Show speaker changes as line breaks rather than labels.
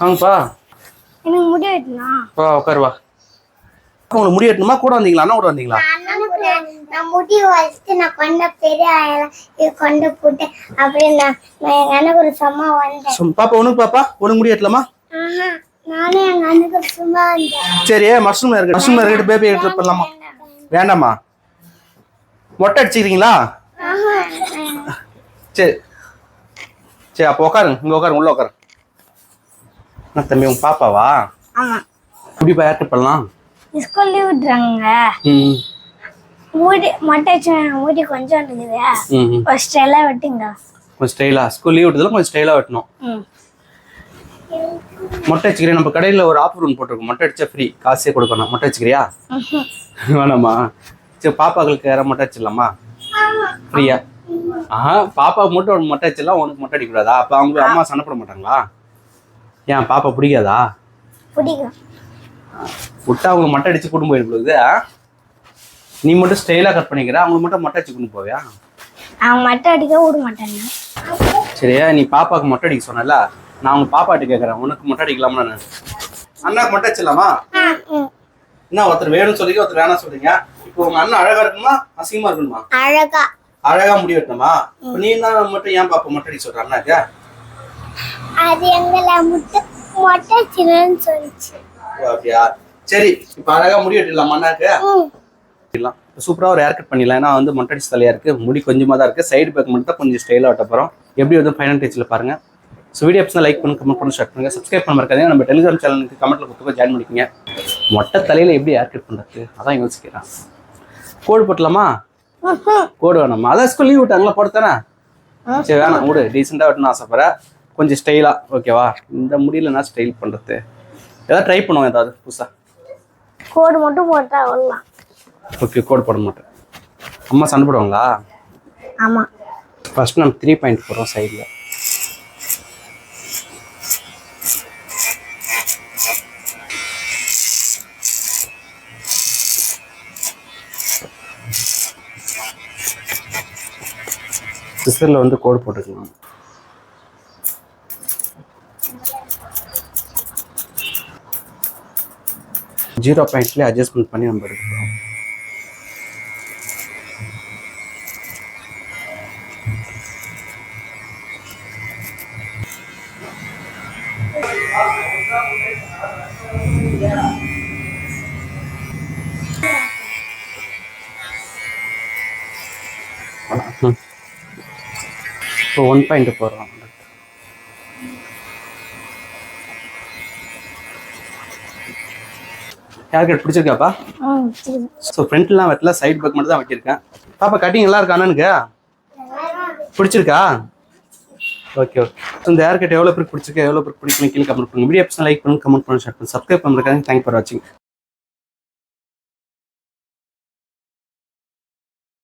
வாங்கப்பா.
எனக்கு முடி வெட்டணும்
வா உட்காரு வா. உங்களுக்கு முடி வெட்டணுமா? கூட வந்தீங்களா? அண்ணா கூட வந்தீங்களா?
நான் முடி வச்சுட்டு நான் கொண்ட பெரிய கொண்ட போட்டு அப்படியே நான் எங்க அண்ணனுக்கு ஒரு சும்மா வந்தேன்.
பாப்பா உனக்கு பாப்பா? உனக்கு முடி வெட்டலாமா?
ஆஹா, நானே எங்க அண்ணனுக்கு சும்மா வந்தேன்.
சரி மஷ்ரூம் இருக்கு? மஷ்ரூம் இருக்கு பேபி எடுத்து பண்ணலாமா வேண்டாமா? மொட்டை அடிச்சுக்கிறீங்களா? சரி. சரி அப்போ உட்காருங்க இங்கே உட்காருங்க உள்ள உட்காரு என்ன தம்பி உங்க பாப்பாவா?
ஆமா.
எப்படி ஹேர் பண்ணலாம்
ஸ்கூல் லீவ் விட்டுறாங்க
ம்.
மூடி மொட்டை மூடி கொஞ்சம் இருக்குது
ம் ம்.
ஃபர்ஸ்ட் எல்லாம் வெட்டுங்க.
கொஞ்சம் ஸ்டைலாக ஸ்கூல் லீவ் விட்டதில் கொஞ்சம் ஸ்டைலாக வெட்டணும். மொட்டை அடிச்சுக்கிறேன் நம்ம கடையில் ஒரு ஆஃபர் ஒன்று போட்டிருக்கோம். மொட்டை அடிச்சா ஃப்ரீ காசே கொடுக்கணும். மொட்டை அடிச்சுக்கிறியா. வேணாமா. சரி பாப்பாக்களுக்கு யாராவது மொட்டை அடிச்சிடலாமா? ஃப்ரீயா ஆஹா பாப்பாவுக்கு மட்டும் மொட்டை அடிச்சிடலாம். உனக்கு மொட்டை அடிக்கூடாதா அப்போ அவங்க அம்மா சண்டை போட மாட்டாங்களா? ஏன் பாப்பா பிடிக்காதா?
பிடிக்கும்.
விட்டா அவங்க மொட்டை அடிச்சு கூட்டு போயிடுது நீ மட்டும் ஸ்டைலாக கட் பண்ணிக்கிற அவங்க மட்டும் மொட்டை அடிச்சு கொண்டு போவியா?
அவன் மட்டை அடிக்க விட மாட்டாங்க
சரியா நீ பாப்பாக்கு மொட்டை அடிக்க சொன்னல? நான் அவங்க பாப்பாட்ட கேட்குறேன் உனக்கு மொட்டை அடிக்கலாமா நான்? அண்ணாக்கு மொட்டை அடிச்சிடலாமா. என்ன ஒருத்தர் வேணும்னு சொல்றீங்க ஒருத்தர் வேணாம் சொல்றீங்க. இப்போ உங்க அண்ணன் அழகா இருக்கணுமா அசிங்கமா இருக்கணுமா?
அழகா.
அழகா முடி வெட்டணுமா? நீ தான் மட்டும் ஏன் பாப்பா மொட்டை அடிக்க சொல்ற அண்ணாக்கு?
அது எங்களை முட்டை மொட்டை சின்னன்னு சொல்லிச்சு.
அப்படியா? சரி இப்போ அழகா முடி வெட்டிடலாமா அண்ணாக்கு
ம்.
வெட்டிடலாம். சூப்பராக ஒரு ஹேர் கட் பண்ணிடலாம். ஏன்னா வந்து மொட்டை அடிச்சு தலையா இருக்கு. முடி கொஞ்சமாக தான் இருக்கு. சைடு பேக் மட்டும் தான் கொஞ்சம் ஸ்டைலாக வெட்ட போகிறோம் எப்படி வந்து ஃபைனல் டேச்சில் பாருங்க. ஸோ வீடியோ எப்ஸ் லைக் பண்ணி கமெண்ட் பண்ணி ஷேர் பண்ணுங்க. சப்ஸ்கிரைப் பண்ண மறக்காதீங்க நம்ம டெலிகிராம் சேனலுக்கு கமெண்ட்ல கொடுத்து ஜாயின் பண்ணிக்கோங்க. மொட்டை தலையில எப்படி ஹேர் கட் பண்ணுறது அதான் யோசிக்கிறேன். கோடு போட்டலாமா. கோடு வேணாமா? அதான் ஸ்கூல் லீவ் விட்டாங்களா? போட்டுத்தானே சரி வேணாம் விடு டீசெண்டாக வெட்டணும் ஆசைப்படுறேன். கொஞ்சம் ஸ்டைலாக ஓகேவா இந்த முடியல நான் ஸ்டைல் பண்ணுறது ஏதாவது ட்ரை பண்ணுவோம் ஏதாவது புதுசாக
கோடு மட்டும் போட்டா அவ்வளோதான்
ஓகே கோடு போட மாட்டேன். அம்மா சண்டை போடுவாங்களா
ஆமா.
ஃபர்ஸ்ட் நம்ம த்ரீ பாயிண்ட் போடுறோம் சைடில் சிஸ்டரில் வந்து கோடு போட்டுக்கலாம். ஜீரோ பாயிண்ட்லேயே அட்ஜஸ்ட்மெண்ட் பண்ணி நம்ம எடுக்கிறோம் இப்போ ஒன் பாயிண்ட் போடுறோம். ஹேர் பிடிச்சிருக்காப்பா? ஸோ ஃப்ரண்ட்லாம் வெட்டல சைடு பேக் மட்டும் தான் வெட்டியிருக்கேன். பாப்பா கட்டிங் நல்லா இருக்கா அண்ணனுக்கு? பிடிச்சிருக்கா? ஓகே ஓகே ஸோ இந்த ஹேர் கட் எவ்வளோ பேருக்கு பிடிச்சிருக்கா? எவ்வளோ பேருக்கு பிடிக்கும் கீழே கமெண்ட் பண்ணுங்க. வீடியோ லைக் பண்ணுங்க கமெண்ட் பண்ணுங்க ஷேர் பண்ணுங்க. சப்ஸ்கிரைப் பண்ணுறதுக்காக தேங்க் ஃபார் வாட்சிங்